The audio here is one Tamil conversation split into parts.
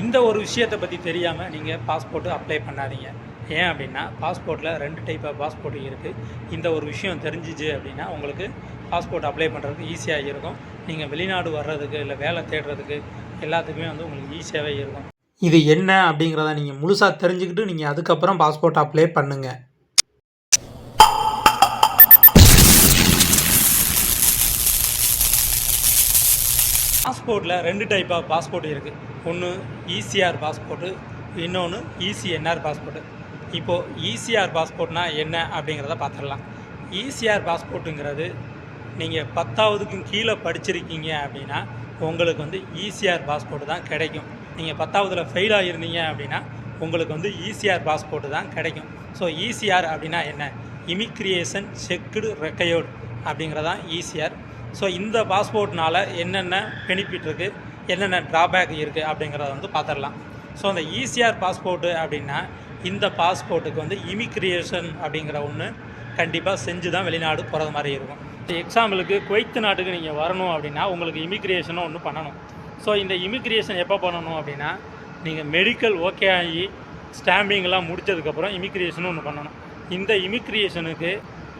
இந்த ஒரு விஷயத்தை பற்றி தெரியாமல் நீங்கள் பாஸ்போர்ட்டு அப்ளை பண்ணாதீங்க. ஏன் அப்படின்னா பாஸ்போர்ட்டில் ரெண்டு டைப் ஆஃப் பாஸ்போர்ட் இருக்குது இந்த ஒரு விஷயம் தெரிஞ்சிச்சு அப்படின்னா உங்களுக்கு பாஸ்போர்ட் அப்ளை பண்ணுறதுக்கு ஈஸியாக இருக்கும். நீங்கள் வெளிநாடு வர்றதுக்கு இல்லை வேலை தேடுறதுக்கு எல்லாத்துக்குமே வந்து உங்களுக்கு ஈஸியாகவே இருக்கும். இது என்ன அப்படிங்கிறத நீங்கள் முழுசாக தெரிஞ்சுக்கிட்டு நீங்கள் அதுக்கப்புறம் பாஸ்போர்ட் அப்ளை பண்ணுங்கள் பாஸ்போர்ட்டில் ரெண்டு டைப் ஆஃப் பாஸ்போர்ட் இருக்குது ஒன்று இசிஆர் பாஸ்போர்ட்டு இன்னொன்று இசிஎன்ஆர் பாஸ்போர்ட்டு இப்போது இசிஆர் பாஸ்போர்ட்னா என்ன அப்படிங்கிறத பார்த்துடலாம். இசிஆர் பாஸ்போர்ட்டுங்கிறது நீங்கள் பத்தாவதுக்கும் கீழே படிச்சிருக்கீங்க அப்படின்னா உங்களுக்கு வந்து இசிஆர் பாஸ்போர்ட் தான் கிடைக்கும். நீங்கள் பத்தாவதில் ஃபெயில் ஆகிருந்தீங்க அப்படின்னா உங்களுக்கு வந்து இசிஆர் பாஸ்போர்ட்டு தான் கிடைக்கும். ஸோ இசிஆர் அப்படின்னா என்ன? இமிக்ரியேஷன் செக்குடு ரெக்கையோடு அப்படிங்கிறதான் இசிஆர் ஸோ இந்த பாஸ்போர்ட்னால் என்னென்ன பெனிஃபிட் இருக்குது என்னென்ன ட்ராபேக் இருக்குது அப்படிங்கிறத வந்து பார்த்துடலாம். ஸோ அந்த ஈசிஆர் பாஸ்போர்ட்டு அப்படின்னா இந்த பாஸ்போர்ட்டுக்கு வந்து இமிக்ரியேஷன் அப்படிங்கிற ஒன்று கண்டிப்பாக செஞ்சு தான் வெளிநாடு போகிறது மாதிரி இருக்கும். எக்ஸாம்பிளுக்கு குவைத்து நாட்டுக்கு நீங்கள் வரணும் அப்படின்னா உங்களுக்கு இமிக்ரியேஷனும் ஒன்று பண்ணணும். ஸோ இந்த இமிக்ரியேஷன் எப்போ பண்ணணும் அப்படின்னா நீங்கள் மெடிக்கல் ஓகே ஆகி ஸ்டாம்பிங்லாம் முடிச்சதுக்கப்புறம் இமிக்ரியேஷனும் ஒன்று பண்ணணும். இந்த இமிக்ரியேஷனுக்கு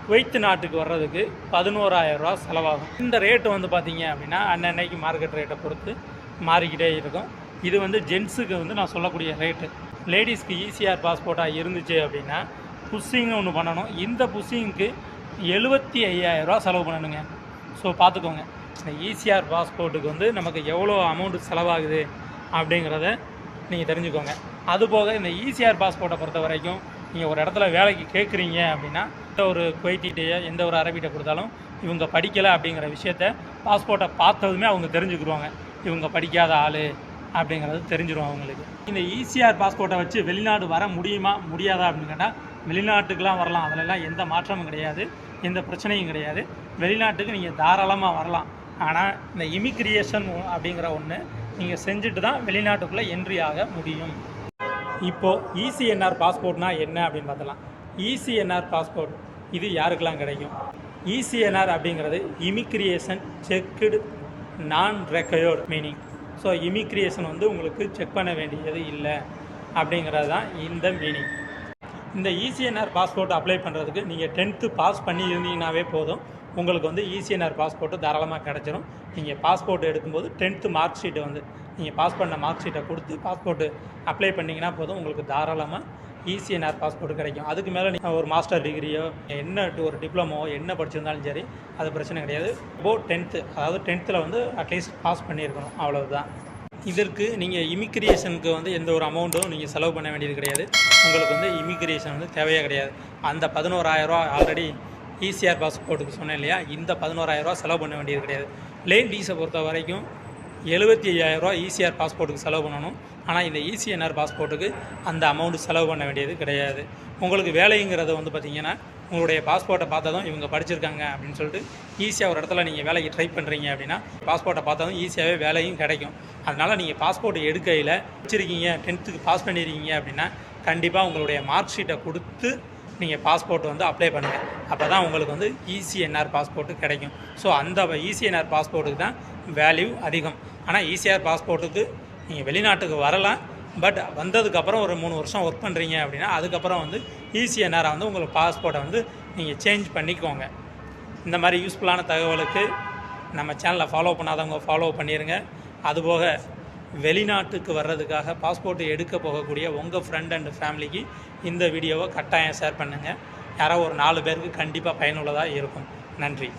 குவைத்து நாட்டுக்கு வர்றதுக்கு பதினோராயிரம் ரூபா செலவாகும். இந்த ரேட்டு வந்து பார்த்தீங்க அப்படின்னா அன்னன்னைக்கு மார்க்கெட் ரேட்டை பொறுத்து மாறிக்கிட்டே இருக்கும். இது வந்து ஜென்ஸுக்கு வந்து நான் சொல்லக்கூடிய ரேட்டு லேடிஸ்க்கு ஈஸிஆர் பாஸ்போர்ட்டாக இருந்துச்சு அப்படின்னா புஷ்ஷிங்னு ஒன்று பண்ணணும். இந்த புஷ்ஷிங்க்கு எழுபத்தி ஐயாயிரரூவா செலவு பண்ணணுங்க. ஸோ பார்த்துக்கோங்க இந்த ஈசிஆர் பாஸ்போர்ட்டுக்கு வந்து நமக்கு எவ்வளோ அமௌண்ட்டு செலவாகுது அப்படிங்கிறத நீங்கள் தெரிஞ்சுக்கோங்க. அதுபோக இந்த ஈசிஆர் பாஸ்போர்ட்டை பொறுத்த வரைக்கும் நீங்கள் ஒரு இடத்துல வேலைக்கு கேட்குறீங்க அப்படின்னா எந்த ஒரு குவைட்டிகிட்டேயோ எந்த ஒரு அரபிகிட்ட கொடுத்தாலும் இவங்க படிக்கலை அப்படிங்கிற விஷயத்த பாஸ்போர்ட்டை பார்த்ததுமே அவங்க தெரிஞ்சுக்கிடுவாங்க இவங்க படிக்காத ஆள் அப்படிங்கிறது தெரிஞ்சிடும் அவங்களுக்கு. இந்த ஈசிஆர் பாஸ்போர்ட்டை வச்சு வெளிநாடு வர முடியுமா முடியாதா அப்படின்னு கேட்டால் வெளிநாட்டுக்கெலாம் வரலாம். அதிலெல்லாம் எந்த மாற்றமும் கிடையாது எந்த பிரச்சனையும் கிடையாது. வெளிநாட்டுக்கு நீங்கள் தாராளமாக வரலாம். ஆனால் இந்த இமிக்ரியேஷன் அப்படிங்கிற ஒன்று நீங்கள் செஞ்சுட்டு தான் வெளிநாட்டுக்குள்ளே என்ட்ரி ஆக முடியும். இப்போது இசிஎன்ஆர் பாஸ்போர்ட்னா என்ன அப்படின்னு பார்த்தலாம். இசிஎன்ஆர் பாஸ்போர்ட் இது யாருக்கெல்லாம் கிடைக்கும்? இசிஎன்ஆர் அப்படிங்கிறது இமிக்ரியேஷன் செக்குடு நான் ரெக்கையோர்ட் மீனிங் ஸோ இமிக்ரியேஷன் வந்து உங்களுக்கு செக் பண்ண வேண்டியது இல்லை அப்படிங்கிறது தான் இந்த மீனிங் இந்த இசிஎன்ஆர் பாஸ்போர்ட் அப்ளை பண்ணுறதுக்கு நீங்கள் டென்த்து பாஸ் பண்ணி இருந்தீங்கன்னாவே போதும். உங்களுக்கு வந்து இசிஎன்ஆர் பாஸ்போர்ட்டு தாராளமாக கிடச்சிரும். நீங்கள் பாஸ்போர்ட் எடுக்கும்போது டென்த்து மார்க் ஷீட்டு வந்து நீங்கள் பாஸ் பண்ண மார்க் ஷீட்டை கொடுத்து பாஸ்போர்ட்டு அப்ளை பண்ணிங்கன்னா போதும். உங்களுக்கு தாராளமாக இசிஎன்ஆர் பாஸ்போர்ட் கிடைக்கும். அதுக்கு மேலே நீங்கள் ஒரு மாஸ்டர் டிகிரியோ என்ன ஒரு டிப்ளமோ என்ன படிச்சிருந்தாலும் சரி அது பிரச்சனை கிடையாது. போ டென்த்து அதாவது டென்த்தில் வந்து அட்லீஸ்ட் பாஸ் பண்ணியிருக்கணும். அவ்வளவுதான். இதற்கு நீங்கள் இமிக்ரியேஷனுக்கு வந்து எந்த ஒரு அமௌண்ட்டும் நீங்கள் செலவு பண்ண வேண்டியது கிடையாது. உங்களுக்கு வந்து இமிக்ரியேஷன் வந்து தேவையே கிடையாது. அந்த பதினோராயிரரூவா ஆல்ரெடி இசிஆர் பாஸ்போர்ட்டுக்கு சொன்னேன் இல்லையா? இந்த பதினோராயிரரூவா செலவு பண்ண வேண்டியது கிடையாது. லேன் டீஸை பொறுத்த வரைக்கும் எழுபத்தி ஐயாயிரரூவா இசிஆர் பாஸ்போர்ட்டுக்கு செலவு பண்ணணும். ஆனால் இந்த இசிஎன்ஆர் பாஸ்போர்ட்டுக்கு அந்த அமௌண்ட் செலவு பண்ண வேண்டியது கிடையாது. உங்களுக்கு வேலைங்கிறத வந்து பார்த்திங்கன்னா உங்களுடைய பாஸ்போர்ட்டை பார்த்ததும் இவங்க படிச்சிருக்காங்க அப்படின்னு சொல்லிட்டு ஈஸியாக ஒரு இடத்துல நீங்கள் வேலைக்கு ட்ரை பண்ணுறீங்க அப்படின்னா பாஸ்போர்ட்டை பார்த்ததும் ஈஸியாகவே வேலையும் கிடைக்கும். அதனால் நீங்கள் பாஸ்போர்ட் எடுக்கையில் வச்சுருக்கீங்க டென்த்துக்கு பாஸ் பண்ணியிருக்கீங்க அப்படின்னா கண்டிப்பாக உங்களுடைய மார்க் ஷீட்டை கொடுத்து நீங்கள் பாஸ்போர்ட் வந்து அப்ளை பண்ணுங்கள் அப்போ தான் உங்களுக்கு வந்து இசிஎன்ஆர் பாஸ்போர்ட்டு கிடைக்கும். ஸோ அந்த இசிஎன்ஆர் பாஸ்போர்ட்டுக்கு தான் வேல்யூ அதிகம். ஆனால் இசிஆர் பாஸ்போர்ட்டுக்கு நீங்கள் வெளிநாட்டுக்கு வரலாம். பட் வந்ததுக்கப்புறம் ஒரு மூணு வருஷம் ஒர்க் பண்ணுறீங்க அப்படின்னா அதுக்கப்புறம் வந்து இசிஎன்ஆரை வந்து உங்களுக்கு பாஸ்போர்ட்டை வந்து நீங்கள் சேஞ்ச் பண்ணிக்கோங்க. இந்த மாதிரி யூஸ்ஃபுல்லான தகவலுக்கு நம்ம சேனலை ஃபாலோ பண்ணாதவங்க ஃபாலோ பண்ணிடுங்க அதுபோக வெளிநாட்டுக்கு வர்றதுக்காக பாஸ்போர்ட் எடுக்க போகக்கூடிய உங்கள் ஃப்ரெண்ட் அண்ட் ஃபேமிலிக்கு இந்த வீடியோவை கட்டாயம் ஷேர் பண்ணுங்கள் யாரோ ஒரு நாலு பேருக்கு கண்டிப்பாக பயனுள்ளதாக இருக்கும். நன்றி.